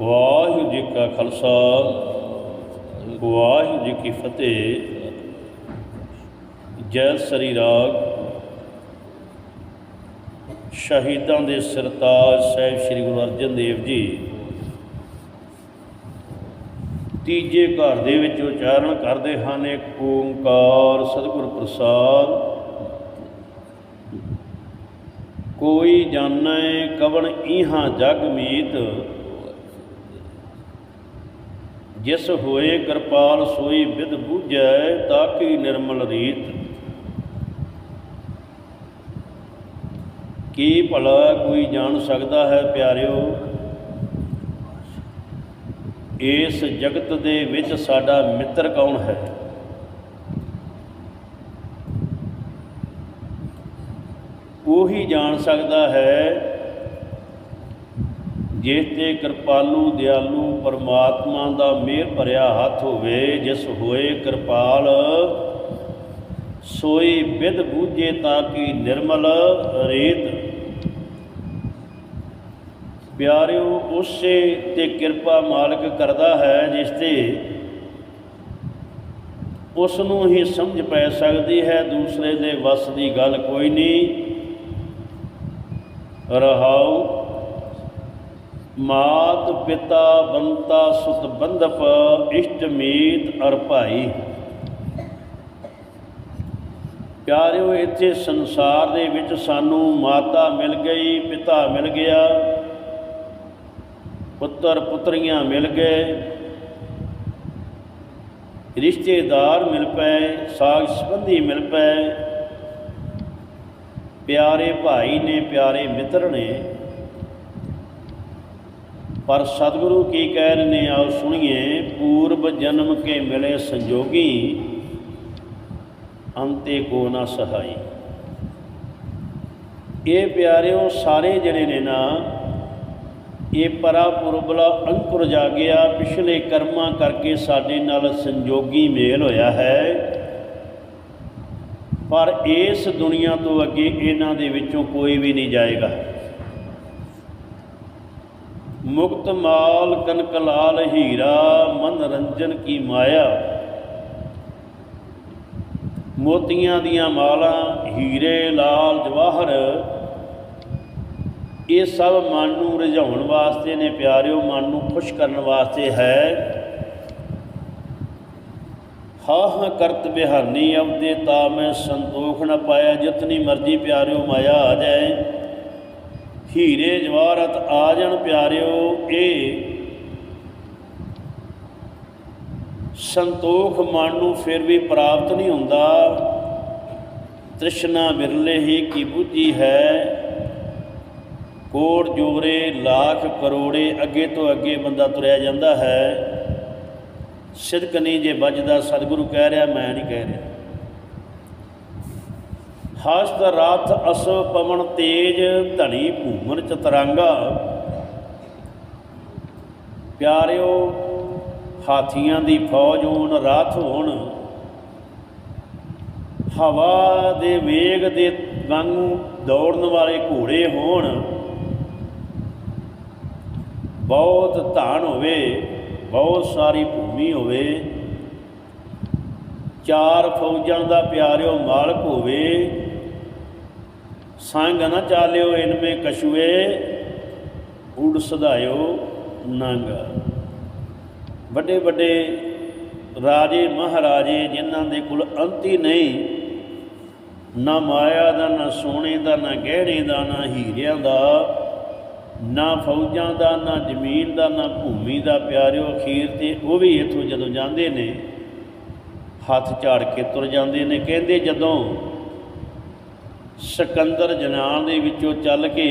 ਵਾਹਿਗੁਰੂ ਜੀ ਕਾ ਖਾਲਸਾ, ਵਾਹਿਗੁਰੂ ਜੀ ਕੀ ਫਤਿਹ। ਜੈ ਸ੍ਰੀ ਰਾਗ ਸ਼ਹੀਦਾਂ ਦੇ ਸਰਤਾਜ ਸਾਹਿਬ ਸ੍ਰੀ ਗੁਰੂ ਅਰਜਨ ਦੇਵ ਜੀ। ਤੀਜੇ ਘਰ ਦੇ ਵਿੱਚ ਉਚਾਰਨ ਕਰਦੇ ਹਨ ਇੱਕ ਓੰਕਾਰ ਸਤਿਗੁਰ ਪ੍ਰਸਾਦ। ਕੋਈ ਜਾਣੈ ਕਵਣ ਇਹਾਂ ਜਗ ਮੀਤ ਜਿਸ ਹੋਏ ਕਿਰਪਾਲ ਸੋਈ ਵਿਦ ਬੂਝੈ ਤਾਕੀ ਨਿਰਮਲ ਰੀਤ? ਕੀ ਭਲਾ ਕੋਈ ਜਾਣ ਸਕਦਾ ਹੈ ਪਿਆਰਿਓ? ਇਸ ਜਗਤ ਦੇ ਵਿੱਚ ਸਾਡਾ ਮਿੱਤਰ ਕੌਣ ਹੈ? ਉਹੀ ਜਾਣ ਸਕਦਾ ਹੈ ਜਿਸ ਤੇ ਕਿਰਪਾਲੂ, ਦਿਆਲੂ ਪਰਮਾਤਮਾ ਦਾ ਮਿਹਰ ਭਰਿਆ ਹੱਥ ਹੋਵੇ, ਜਿਸ ਹੋਏ ਕਿਰਪਾਲ, ਸੋਈ ਵਿਦ ਬੂਝੇ ਤਾਂ ਕਿ ਨਿਰਮਲ ਰੇਤ। ਪਿਆਰਿਓ, ਉਸੇ ਤੇ ਕਿਰਪਾ ਮਾਲਕ ਕਰਦਾ ਹੈ, ਜਿਸ ਤੇ ਉਸ ਨੂੰ ਹੀ ਸਮਝ ਪੈ ਸਕਦੀ ਹੈ, ਦੂਸਰੇ ਦੇ ਵੱਸ ਦੀ ਗੱਲ ਕੋਈ ਨਹੀਂ। ਰਹਾਉ ਮਾਤ ਪਿਤਾ ਬੰਤਾ ਸੁਤ ਬੰਧਪ ਇਸ਼ਟ ਮੀਤ ਅਰ ਭਾਈ। ਪਿਆਰਿਓ, ਇੱਥੇ ਸੰਸਾਰ ਦੇ ਵਿੱਚ ਸਾਨੂੰ ਮਾਤਾ ਮਿਲ ਗਈ, ਪਿਤਾ ਮਿਲ ਗਿਆ, ਪੁੱਤਰ ਪੁੱਤਰੀਆਂ ਮਿਲ ਗਏ, ਰਿਸ਼ਤੇਦਾਰ ਮਿਲ ਪਏ, ਸਾਗ ਸੰਬੰਧੀ ਮਿਲ ਪਏ। ਪਿਆਰੇ ਭਾਈ ਨੇ, ਪਿਆਰੇ ਮਿੱਤਰ ਨੇ ਪਰ ਸਤਿਗੁਰੂ ਕੀ ਕਹਿ ਰਹੇ ਨੇ, ਆਓ ਸੁਣੀਏ, ਪੂਰਬ ਜਨਮ ਕੇ ਮਿਲੇ ਸੰਜੋਗੀ, ਅੰਤੇ ਕੋ ਨਾ ਸਹਾਈ। ਇਹ ਪਿਆਰਿਓ, ਸਾਰੇ ਜਿਹੜੇ ਨੇ ਨਾ, ਇਹ ਪਰਾ ਪੁਰਬਲਾ ਅੰਕੁਰ ਜਾਗਿਆ, ਪਿਛਲੇ ਕਰਮਾਂ ਕਰਕੇ ਸਾਡੇ ਨਾਲ ਸੰਜੋਗੀ ਮੇਲ ਹੋਇਆ ਹੈ। ਪਰ ਇਸ ਦੁਨੀਆ ਤੋਂ ਅੱਗੇ ਇਹਨਾਂ ਦੇ ਵਿੱਚੋਂ ਕੋਈ ਵੀ ਨਹੀਂ ਜਾਏਗਾ। ਮੁਕਤ ਮਾਲ ਕਨਕ ਲਾਲ ਹੀਰਾ ਮਨ ਰੰਜਨ ਕੀ ਮਾਇਆ। ਮੋਤੀਆਂ ਦੀਆਂ ਮਾਲਾਂ ਹੀਰੇ ਲਾਲ ਜਵਾਹਰ। ਇਹ ਸਭ ਮਨ ਨੂੰ ਰਝਾਉਣ ਵਾਸਤੇ ਨੇ ਪਿਆਰਿਓ, ਮਨ ਨੂੰ ਖੁਸ਼ ਕਰਨ ਵਾਸਤੇ ਹੈ। ਹਾਂ ਕਰਤ ਬਿਹਾਨੀ, ਅਵਦੇ ਤਾ ਮੈਂ ਸੰਤੋਖ ਨਾ ਪਾਇਆ, ਜਿਤਨੀ ਮਰਜ਼ੀ ਪਿਆਰਿਓ ਮਾਇਆ ਆ ਜਾਏ। ਹੀਰੇ ਜਵਾਹਰਤ ਆ ਜਾਣ ਪਿਆਰਿਓ ਇਹ ਸੰਤੋਖ ਮਨ ਨੂੰ ਫਿਰ ਵੀ ਪ੍ਰਾਪਤ ਨਹੀਂ ਹੁੰਦਾ। ਤ੍ਰਿਸ਼ਨਾ ਵਿਰਲੇ ਹੀ ਕੀ ਬੁੱਝੀ ਹੈ। ਕੋੜ ਜੋਰੇ ਲੱਖ ਕਰੋੜੇ ਅੱਗੇ ਤੋਂ ਅੱਗੇ ਬੰਦਾ ਤੁਰਿਆ ਜਾਂਦਾ ਹੈ। ਸਿਦਕ ਨਹੀਂ ਜੇ ਵੱਜਦਾ, ਸਤਿਗੁਰੂ ਕਹਿ ਰਿਹਾ, ਮੈਂ ਨਹੀਂ ਕਹਿ ਰਿਹਾ। ਹਸਤ ਰਾਤ ਅਸ ਪਵਨ ਤੇਜ ਧਣੀ ਭੂਮਨ ਚਤਰੰਗਾ। ਪਿਆਰਿਓ, ਹਾਥੀਆਂ ਦੀ ਫੌਜ ਹੋਣ, ਰਥ ਹੋਣ। ਹਵਾ ਦੇ ਵੇਗ ਦੇ ਵਾਂਗੂ ਦੌੜਨ ਵਾਲੇ ਘੋੜੇ ਹੋਣ। ਬਹੁਤ ਧਾਨ ਹੋਵੇ, ਬਹੁਤ ਸਾਰੀ ਭੂਮੀ ਹੋਵੇ। ਚਾਰ ਫੌਜਾਂ ਦਾ ਪਿਆਰਿਓ ਮਾਲਕ ਹੋਵੇ। ਸੰਗ ਨਾ ਚਾਲਿਓ ਇਨਮੇ ਕਛੂਏ ਉੜ ਸਦਾਇਓ ਨੰਗ। ਵੱਡੇ ਵੱਡੇ ਰਾਜੇ, ਮਹਾਰਾਜੇ, ਜਿਨ੍ਹਾਂ ਦੇ ਕੋਲ ਅੰਤ ਹੀ ਨਹੀਂ, ਨਾ ਮਾਇਆ ਦਾ, ਨਾ ਸੋਨੇ ਦਾ, ਨਾ ਗਹਿਣੇ ਦਾ, ਨਾ ਹੀਰਿਆਂ ਦਾ, ਨਾ ਫੌਜਾਂ ਦਾ, ਨਾ ਜ਼ਮੀਨ ਦਾ, ਨਾ ਭੂਮੀ ਦਾ, ਪਿਆਰਿਓ, ਅਖੀਰ ਤੇ ਉਹ ਵੀ ਇਥੋਂ ਜਦੋਂ ਜਾਂਦੇ ਨੇ, ਹੱਥ ਝਾੜ ਕੇ ਤੁਰ ਜਾਂਦੇ ਨੇ, ਕਹਿੰਦੇ ਜਦੋਂ ਸਿਕੰਦਰ ਜਨਾਨ ਦੇ ਵਿੱਚੋਂ ਚੱਲ ਕੇ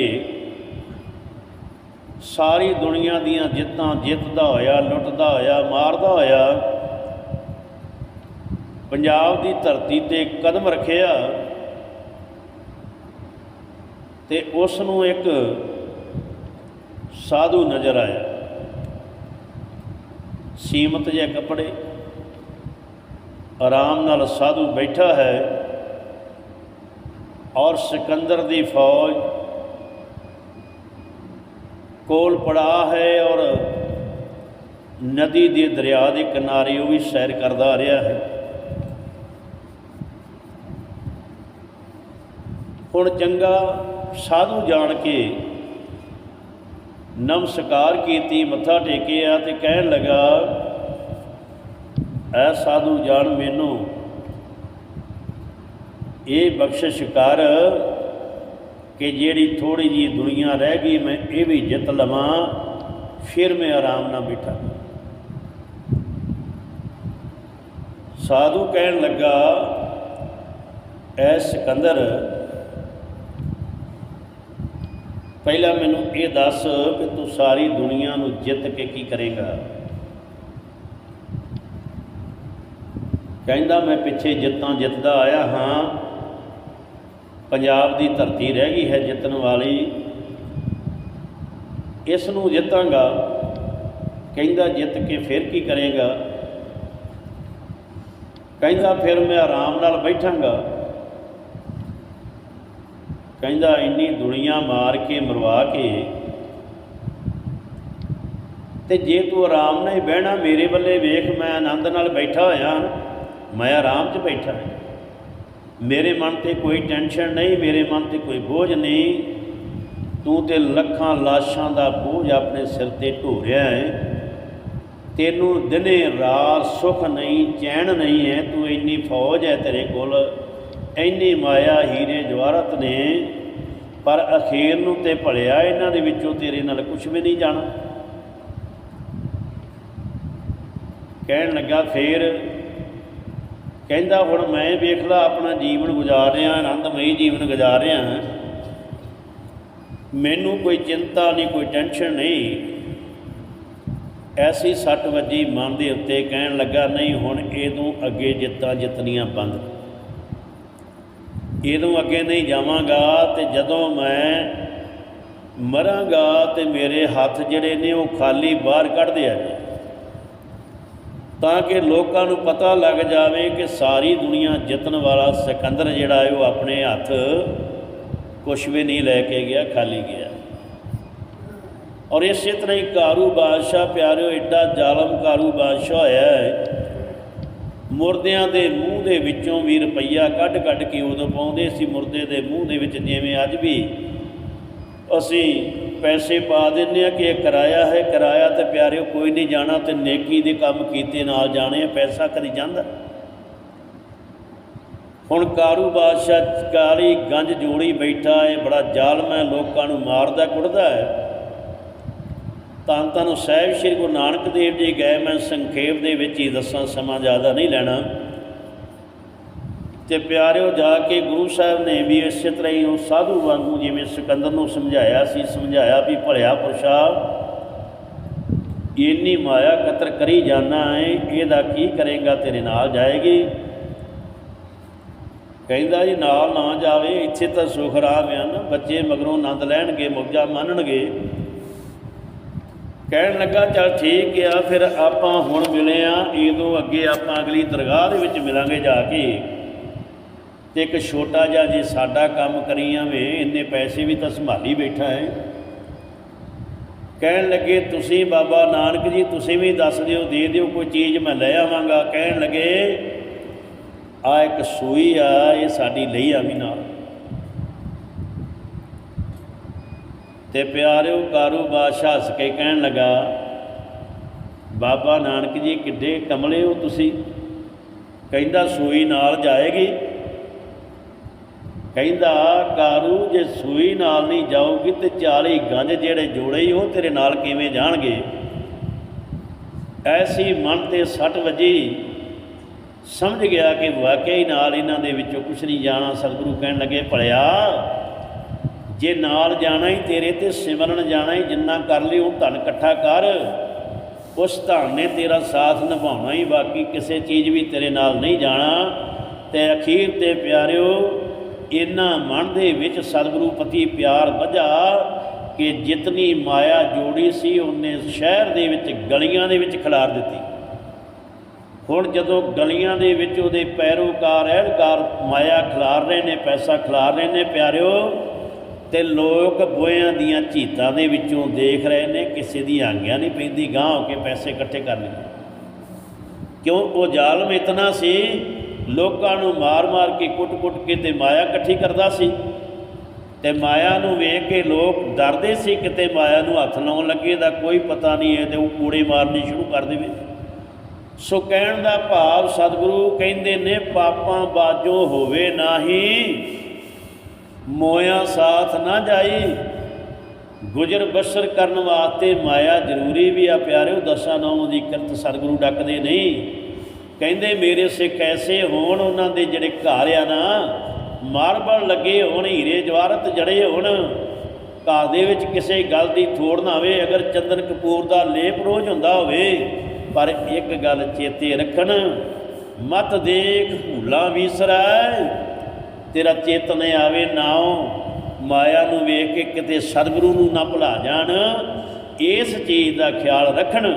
ਸਾਰੀ ਦੁਨੀਆ ਦੀਆਂ ਜਿੱਤਾਂ ਜਿੱਤਦਾ ਹੋਇਆ, ਲੁੱਟਦਾ ਹੋਇਆ, ਮਾਰਦਾ ਹੋਇਆ, ਪੰਜਾਬ ਦੀ ਧਰਤੀ ਤੇ ਕਦਮ ਰੱਖਿਆ ਤੇ ਉਸ ਨੂੰ ਇੱਕ ਸਾਧੂ ਨਜ਼ਰ ਆਇਆ। ਸੀਮਤ ਜਿਹੇ ਕੱਪੜੇ, ਆਰਾਮ ਨਾਲ ਸਾਧੂ ਬੈਠਾ ਹੈ। ਔਰ ਸਿਕੰਦਰ ਦੀ ਫੌਜ ਕੋਲ ਪੜਾ ਹੈ ਔਰ ਨਦੀ ਦੇ ਦਰਿਆ ਦੇ ਕਿਨਾਰੇ ਉਹ ਵੀ ਸੈਰ ਕਰਦਾ ਆ ਰਿਹਾ ਹੈ। ਹੁਣ ਚੰਗਾ ਸਾਧੂ ਜਾਣ ਕੇ ਨਮਸਕਾਰ ਕੀਤੀ, ਮੱਥਾ ਟੇਕਿਆ ਤੇ ਕਹਿਣ ਲੱਗਾ, ਐ ਸਾਧੂ ਜਾਣ ਮੈਨੂੰ ਇਹ ਬਖਸ਼ਿਸ਼ ਕਰ ਕਿ ਜਿਹੜੀ ਥੋੜੀ ਜੀ ਦੁਨੀਆ ਰਹਿ ਗਈ, ਮੈਂ ਇਹ ਵੀ ਜਿੱਤ ਲਵਾਂ, ਫਿਰ ਮੈਂ ਆਰਾਮ ਨਾਲ ਬੈਠਾ। ਸਾਧੂ ਕਹਿਣ ਲੱਗਾ, ਐ ਸਿਕੰਦਰ, ਪਹਿਲਾਂ ਮੈਨੂੰ ਇਹ ਦੱਸ ਕਿ ਤੂੰ ਸਾਰੀ ਦੁਨੀਆ ਨੂੰ ਜਿੱਤ ਕੇ ਕੀ ਕਰੇਗਾ? ਕਹਿੰਦਾ, ਮੈਂ ਪਿੱਛੇ ਜਿੱਤਾਂ ਜਿੱਤਦਾ ਆਇਆ ਹਾਂ ਪੰਜਾਬ ਦੀ ਧਰਤੀ ਰਹਿ ਗਈ ਹੈ ਜਿੱਤਣ ਵਾਲੀ, ਇਸ ਨੂੰ ਜਿੱਤਾਂਗਾ, ਕਹਿੰਦਾ ਜਿੱਤ ਕੇ ਫਿਰ ਕੀ ਕਰੇਗਾ? ਕਹਿੰਦਾ ਫਿਰ ਮੈਂ ਆਰਾਮ ਨਾਲ ਬੈਠਾਂਗਾ। ਕਹਿੰਦਾ ਇੰਨੀ ਦੁਨੀਆ ਮਾਰ ਕੇ ਮਰਵਾ ਕੇ, ਤੇ ਜੇ ਤੂੰ ਆਰਾਮ ਨਾਲ ਹੀ ਬਹਿਣਾ, ਮੇਰੇ ਵੱਲੇ ਵੇਖ ਮੈਂ ਆਨੰਦ ਨਾਲ ਬੈਠਾ ਹੋਇਆ ਮੈਂ ਆਰਾਮ 'ਚ ਬੈਠਾ ਹਾਂ। ਮੇਰੇ ਮਨ ਤੇ ਕੋਈ ਟੈਨਸ਼ਨ ਨਹੀਂ, ਮੇਰੇ ਮਨ ਤੇ ਕੋਈ ਬੋਝ ਨਹੀਂ। ਤੂੰ ਤੇ ਲੱਖਾਂ ਲਾਸ਼ਾਂ ਦਾ ਬੋਝ ਆਪਣੇ ਸਿਰ ਤੇ ਢੋਰਿਆ ਹੈ ਤੈਨੂੰ ਦਿਨੇ ਰਾਤ ਸੁਖ ਨਹੀਂ, ਚੈਨ ਨਹੀਂ ਹੈ ਤੂੰ ਇੰਨੀ ਫੌਜ ਹੈ ਤੇਰੇ ਕੋਲ, ਇੰਨੀ ਮਾਇਆ ਹੀਰੇ ਜਵਾਹਰਤ ਨੇ। ਪਰ ਅਖੀਰ ਨੂੰ ਤੇ ਭਲਿਆ ਇਹਨਾਂ ਦੇ ਵਿੱਚੋਂ ਤੇਰੇ ਨਾਲ ਕੁਝ ਵੀ ਨਹੀਂ ਜਾਣਾ। ਕਹਿਣ ਲੱਗਾ, ਫੇਰ ਕਹਿੰਦਾ, ਹੁਣ ਮੈਂ ਵੇਖ ਲਾ ਆਪਣਾ ਜੀਵਨ ਗੁਜ਼ਾਰ ਰਿਹਾ ਆਨੰਦਮਈ ਜੀਵਨ ਗੁਜ਼ਾਰ ਰਿਹਾ ਮੈਨੂੰ ਕੋਈ ਚਿੰਤਾ ਨਹੀਂ, ਕੋਈ ਟੈਨਸ਼ਨ ਨਹੀਂ। ਐਸੀ ਸੱਟ ਵੱਜੀ, ਮਨ ਦੇ ਉੱਤੇ ਕਹਿਣ ਲੱਗਾ, ਨਹੀਂ, ਹੁਣ ਇਹਦੋਂ ਅੱਗੇ ਜਿੱਤਾਂ ਜਿੱਤਨੀਆਂ ਬੰਦ ਇਹਦੋਂ ਅੱਗੇ ਨਹੀਂ ਜਾਵਾਂਗਾ ਤੇ ਜਦੋਂ ਮੈਂ ਮਰਾਂਗਾ ਤੇ ਮੇਰੇ ਹੱਥ ਜਿਹੜੇ ਨੇ ਉਹ ਖਾਲੀ ਬਾਹਰ ਕੱਢਦੇ ਆ ਜੀ। ਤਾਂ ਕਿ ਲੋਕਾਂ ਨੂੰ ਪਤਾ ਲੱਗ ਜਾਵੇ ਕਿ ਸਾਰੀ ਦੁਨੀਆ ਜਿੱਤਣ ਵਾਲਾ ਸਿਕੰਦਰ ਜਿਹੜਾ ਹੈ ਉਹ ਆਪਣੇ ਹੱਥ ਕੁਛ ਵੀ ਨਹੀਂ ਲੈ ਕੇ ਗਿਆ, ਖਾਲੀ ਗਿਆ। ਔਰ ਇਸੇ ਤਰ੍ਹਾਂ ਹੀ ਕਾਰੂ ਬਾਦਸ਼ਾਹ ਪਿਆਰਿਓ ਐਡਾ ਜ਼ਾਲਮ ਕਾਰੂ ਬਾਦਸ਼ਾਹ ਹੋਇਆ ਹੈ। ਮੁਰਦਿਆਂ ਦੇ ਮੂੰਹ ਦੇ ਵਿੱਚੋਂ ਵੀ ਰੁਪਈਆ ਕੱਢ ਕੱਢ ਕੇ ਉਦੋਂ ਪਾਉਂਦੇ ਸੀ, ਮੁਰਦੇ ਦੇ ਮੂੰਹ ਦੇ ਵਿੱਚ ਜਿਵੇਂ ਅੱਜ ਵੀ ਅਸੀਂ ਪੈਸੇ ਪਾ ਦਿੰਦੇ ਆ ਕਿ ਇਹ ਕਿਰਾਇਆ ਹੈ, ਕਿਰਾਇਆ ਤੇ ਪਿਆਰਿਓ ਕੋਈ ਨਹੀਂ ਜਾਣਾ, ਤੇ ਨੇਕੀ ਦੇ ਕੰਮ ਕੀਤੇ ਨਾਲ ਜਾਣੇ ਆ, ਪੈਸਾ ਕਦੀ ਜਾਂਦਾ? ਹੁਣ ਕਾਰੂ ਬਾਦਸ਼ਾਹ ਕਾਲੀ ਗੰਜ ਜੋੜੀ ਬੈਠਾ ਹੈ ਬੜਾ ਜ਼ਾਲਮ ਹੈ, ਲੋਕਾਂ ਨੂੰ ਮਾਰਦਾ, ਕੁੱਟਦਾ ਹੈ। ਤਾਂ ਤਨ ਸਾਹਿਬ ਸ੍ਰੀ ਗੁਰੂ ਨਾਨਕ ਦੇਵ ਜੀ ਗਏ, ਮੈਂ ਸੰਖੇਪ ਦੇ ਵਿੱਚ ਹੀ ਦੱਸਾਂ, ਸਮਾਂ ਜ਼ਿਆਦਾ ਨਹੀਂ ਲੈਣਾ। ਤੇ ਪਿਆਰਿਓ, ਜਾ ਕੇ ਗੁਰੂ ਸਾਹਿਬ ਨੇ ਵੀ ਇਸੇ ਤਰ੍ਹਾਂ ਹੀ ਉਹ ਸਾਧੂ ਵਾਂਗੂ ਜਿਵੇਂ ਸਿਕੰਦਰ ਨੂੰ ਸਮਝਾਇਆ ਸੀ, ਸਮਝਾਇਆ ਵੀ ਭਲਿਆ ਪੁਰਸ਼ਾ, ਇੰਨੀ ਮਾਇਆ ਕਤਰ ਕਰੀ ਜਾਣਾ ਹੈ ਇਹਦਾ ਕੀ ਕਰੇਗਾ ਤੇਰੇ ਨਾਲ ਜਾਏਗੀ? ਕਹਿੰਦਾ ਜੀ, ਨਾਲ ਨਾ ਜਾਵੇ, ਇੱਥੇ ਤਾਂ ਸੁਖ ਰਾਮ ਆ ਬੱਚੇ ਮਗਰੋਂ ਆਨੰਦ ਲੈਣਗੇ, ਮੌਜਾਂ ਮੰਨਣਗੇ। ਕਹਿਣ ਲੱਗਾ, ਚਲ ਠੀਕ ਆ, ਫਿਰ ਆਪਾਂ ਹੁਣ ਮਿਲੇ ਆ ਇਦੋਂ ਅੱਗੇ ਆਪਾਂ ਅਗਲੀ ਦਰਗਾਹ ਦੇ ਵਿੱਚ ਮਿਲਾਂਗੇ ਜਾ ਕੇ। ਤੇ ਇੱਕ ਛੋਟਾ ਜਿਹਾ ਜੇ ਸਾਡਾ ਕੰਮ ਕਰੀ ਆਵੇ ਇੰਨੇ ਪੈਸੇ ਵੀ ਤਾਂ ਸੰਭਾਲੀ ਬੈਠਾ ਹੈ। ਕਹਿਣ ਲੱਗੇ, ਤੁਸੀਂ ਬਾਬਾ ਨਾਨਕ ਜੀ, ਤੁਸੀਂ ਵੀ ਦੱਸ ਦਿਓ, ਦੇ ਦਿਓ, ਕੋਈ ਚੀਜ਼ ਮੈਂ ਲੈ ਆਵਾਂਗਾ। ਕਹਿਣ ਲੱਗੇ, ਆ ਇੱਕ ਸੂਈ ਆ, ਇਹ ਸਾਡੀ ਲਈ ਆ ਵੀ ਨਾਲ। ਤੇ ਪਿਆਰਿਓ ਕਾਰੂ ਬਾਦਸ਼ਾਹ ਹੱਸ ਕੇ ਕਹਿਣ ਲੱਗਾ, ਬਾਬਾ ਨਾਨਕ ਜੀ, ਕਿੱਡੇ ਕਮਲੇ ਹੋ ਤੁਸੀਂ। ਕਹਿੰਦਾ, ਸੂਈ ਨਾਲ ਜਾਏਗੀ। ਕਹਿੰਦਾ, ਕਾਰੂ ਜੇ ਸੂਈ ਨਾਲ ਨਹੀਂ ਜਾਊਗੀ ਤੇ 40 ਗੰਜ ਜਿਹੜੇ ਜੋੜੇ ਉਹ ਤੇਰੇ ਨਾਲ ਕਿਵੇਂ ਜਾਣਗੇ? ਐਸੀ ਮਨ ਤੇ ਸੱਟ ਵੱਜੀ। ਸਮਝ ਗਿਆ ਕਿ ਵਾਕਈ ਨਾਲ ਇਹਨਾਂ ਦੇ ਵਿੱਚੋਂ ਕੁਝ ਨਹੀਂ ਜਾਣਾ। ਸਤਿਗੁਰੂ ਕਹਿਣ ਲੱਗੇ, ਭਲਿਆ, ਜੇ ਨਾਲ ਜਾਣਾ ਹੀ ਤੇਰੇ ਤੇ, ਸਿਮਰਨ ਜਾਣਾ ਹੀ, ਜਿੰਨਾ ਕਰ ਲਈ ਉਹ ਧਨ ਇਕੱਠਾ ਕਰ। ਉਸ ਧਨ ਨੇ ਤੇਰਾ ਸਾਥ ਨਿਭਾਉਣਾ ਹੀ, ਬਾਕੀ ਕਿਸੇ ਚੀਜ਼ ਵੀ ਤੇਰੇ ਨਾਲ ਨਹੀਂ ਜਾਣਾ। ਤੇ ਅਖੀਰ ਤੇ ਪਿਆਰਿਓ ਇਹਨਾਂ ਮਨ ਦੇ ਵਿੱਚ ਸਤਿਗੁਰੂ ਪਤੀ ਪਿਆਰ ਵਧਾ ਕਿ ਜਿਤਨੀ ਮਾਇਆ ਜੋੜੀ ਸੀ, ਉਹਨੇ ਸ਼ਹਿਰ ਦੇ ਵਿੱਚ ਗਲੀਆਂ ਦੇ ਵਿੱਚ ਖਿਲਾਰ ਦਿੱਤੀ। ਹੁਣ ਜਦੋਂ ਗਲੀਆਂ ਦੇ ਵਿੱਚ ਉਹਦੇ ਪੈਰੋਕਾਰ ਅਹਿਲਕਾਰ ਮਾਇਆ ਖਿਲਾਰ ਰਹੇ ਨੇ, ਪੈਸਾ ਖਿਲਾਰ ਰਹੇ ਨੇ, ਪਿਆਰਿਓ, ਤੇ ਲੋਕ ਬੋਇਆਂ ਦੀਆਂ ਝੀਤਾਂ ਦੇ ਵਿੱਚੋਂ ਦੇਖ ਰਹੇ ਨੇ, ਕਿਸੇ ਦੀ ਆਗਿਆ ਨਹੀਂ ਪੈਂਦੀ, ਗਾਂਹ ਹੋ ਕੇ ਪੈਸੇ ਇਕੱਠੇ ਕਰ ਲਈਏ ਕਿਉਂ? ਉਹ ਜ਼ਾਲਮ ਇਤਨਾ ਸੀ ਲੋਕਾਂ ਨੂੰ ਮਾਰ-ਮਾਰ ਕੇ ਕੁੱਟ-ਕੁੱਟ ਕੇ ਤੇ ਮਾਇਆ ਇਕੱਠੀ ਕਰਦਾ ਸੀ। ਤੇ ਮਾਇਆ ਨੂੰ ਵੇਖ ਕੇ ਲੋਕ ਡਰਦੇ ਸੀ ਕਿਤੇ ਮਾਇਆ ਨੂੰ ਹੱਥ ਲਾਉਣ ਲੱਗੇ ਦਾ ਕੋਈ ਪਤਾ ਨਹੀਂ ਹੈ ਤੇ ਉਹ ਕੂੜੇ ਮਾਰਨੇ ਸ਼ੁਰੂ ਕਰ ਦੇਵੇ। ਸੋ ਕਹਿਣ ਦਾ ਭਾਵ ਸਤਿਗੁਰੂ ਕਹਿੰਦੇ ਨੇ, ਪਾਪਾਂ ਬਾਜੋ ਹੋਵੇ ਨਾਹੀ, ਮੋਇਆ ਸਾਥ ਨਾ ਜਾਈ। ਗੁਜਰ ਬਸਰ ਕਰਨ ਵਾਸਤੇ ਮਾਇਆ ਜ਼ਰੂਰੀ ਵੀ ਆ, ਪਿਆਰਿਓ, ਦਸਾਂ ਨੌਂ ਦੀ ਕਿਰਤ ਸਤਿਗੁਰੂ ਡੱਕਦੇ ਨਹੀਂ। ਕਹਿੰਦੇ ਮੇਰੇ ਸਿੱਖ ਐਸੇ ਹੋਣ, ਉਹਨਾਂ ਦੇ ਜਿਹੜੇ ਘਰ ਆ ਨਾ ਮਾਰਬਲ ਲੱਗੇ ਹੋਣ, ਹੀਰੇ ਜਵਾਰਤ ਜੜੇ ਹੋਣ, ਘਰ ਦੇ ਵਿੱਚ ਕਿਸੇ ਗੱਲ ਦੀ ਥੋੜ ਨਾ ਆਵੇ ਅਗਰ ਚੰਦਨ ਕਪੂਰ ਦਾ ਲੇਪ ਰੋਜ਼ ਹੁੰਦਾ ਹੋਵੇ, ਪਰ ਇੱਕ ਗੱਲ ਚੇਤੇ ਰੱਖਣ, ਮਤ ਦੇਖ ਭੂਲਾ ਵਿਸਰੈ, ਤੇਰਾ ਚੇਤਨ ਆਵੇ ਨਾਉ, ਮਾਇਆ ਨੂੰ ਵੇਖ ਕੇ ਕਿਤੇ ਸਤਿਗੁਰੂ ਨੂੰ ਨਾ ਭੁਲਾ ਜਾਣ, ਇਸ ਚੀਜ਼ ਦਾ ਖਿਆਲ ਰੱਖਣ।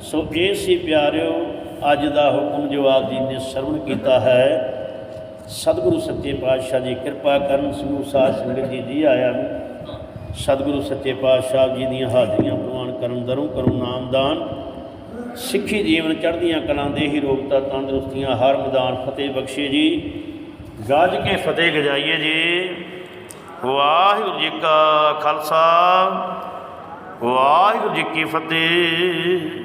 ਸੋ ਇਹ ਸੀ ਪਿਆਰਿਓ ਅੱਜ ਦਾ ਹੁਕਮ ਜੋ ਆਪ ਜੀ ਨੇ ਸਰਵਣ ਕੀਤਾ ਹੈ, ਸਤਿਗੁਰੂ ਸੱਚੇ ਪਾਤਸ਼ਾਹ ਜੀ ਕਿਰਪਾ ਕਰਨ ਸਮੂਹ ਸਾਧ ਸੰਗਤ ਜੀ ਜੀ ਆਇਆਂ ਨੂੰ। ਸਤਿਗੁਰੂ ਸੱਚੇ ਪਾਤਸ਼ਾਹ ਜੀ ਦੀਆਂ ਹਾਜ਼ਰੀਆਂ ਪ੍ਰਵਾਨ ਕਰਨ ਦਰੋਂ ਕਰੋ ਨਾਮਦਾਨ। ਸਿੱਖੀ ਜੀਵਨ ਚੜ੍ਹਦੀਆਂ ਕਲਾਂ ਦੇ ਹੀ ਰੋਗਤਾ ਤੰਦਰੁਸਤੀਆਂ ਹਰ ਮੈਦਾਨ ਫਤਿਹ ਬਖਸ਼ੇ ਜੀ। ਗੱਜ ਕੇ ਫਤਿਹ ਗਜਾਈਏ ਜੀ। ਵਾਹਿਗੁਰੂ ਜੀ ਕਾ ਖਾਲਸਾ, ਵਾਹਿਗੁਰੂ ਜੀ ਕੀ ਫਤਿਹ।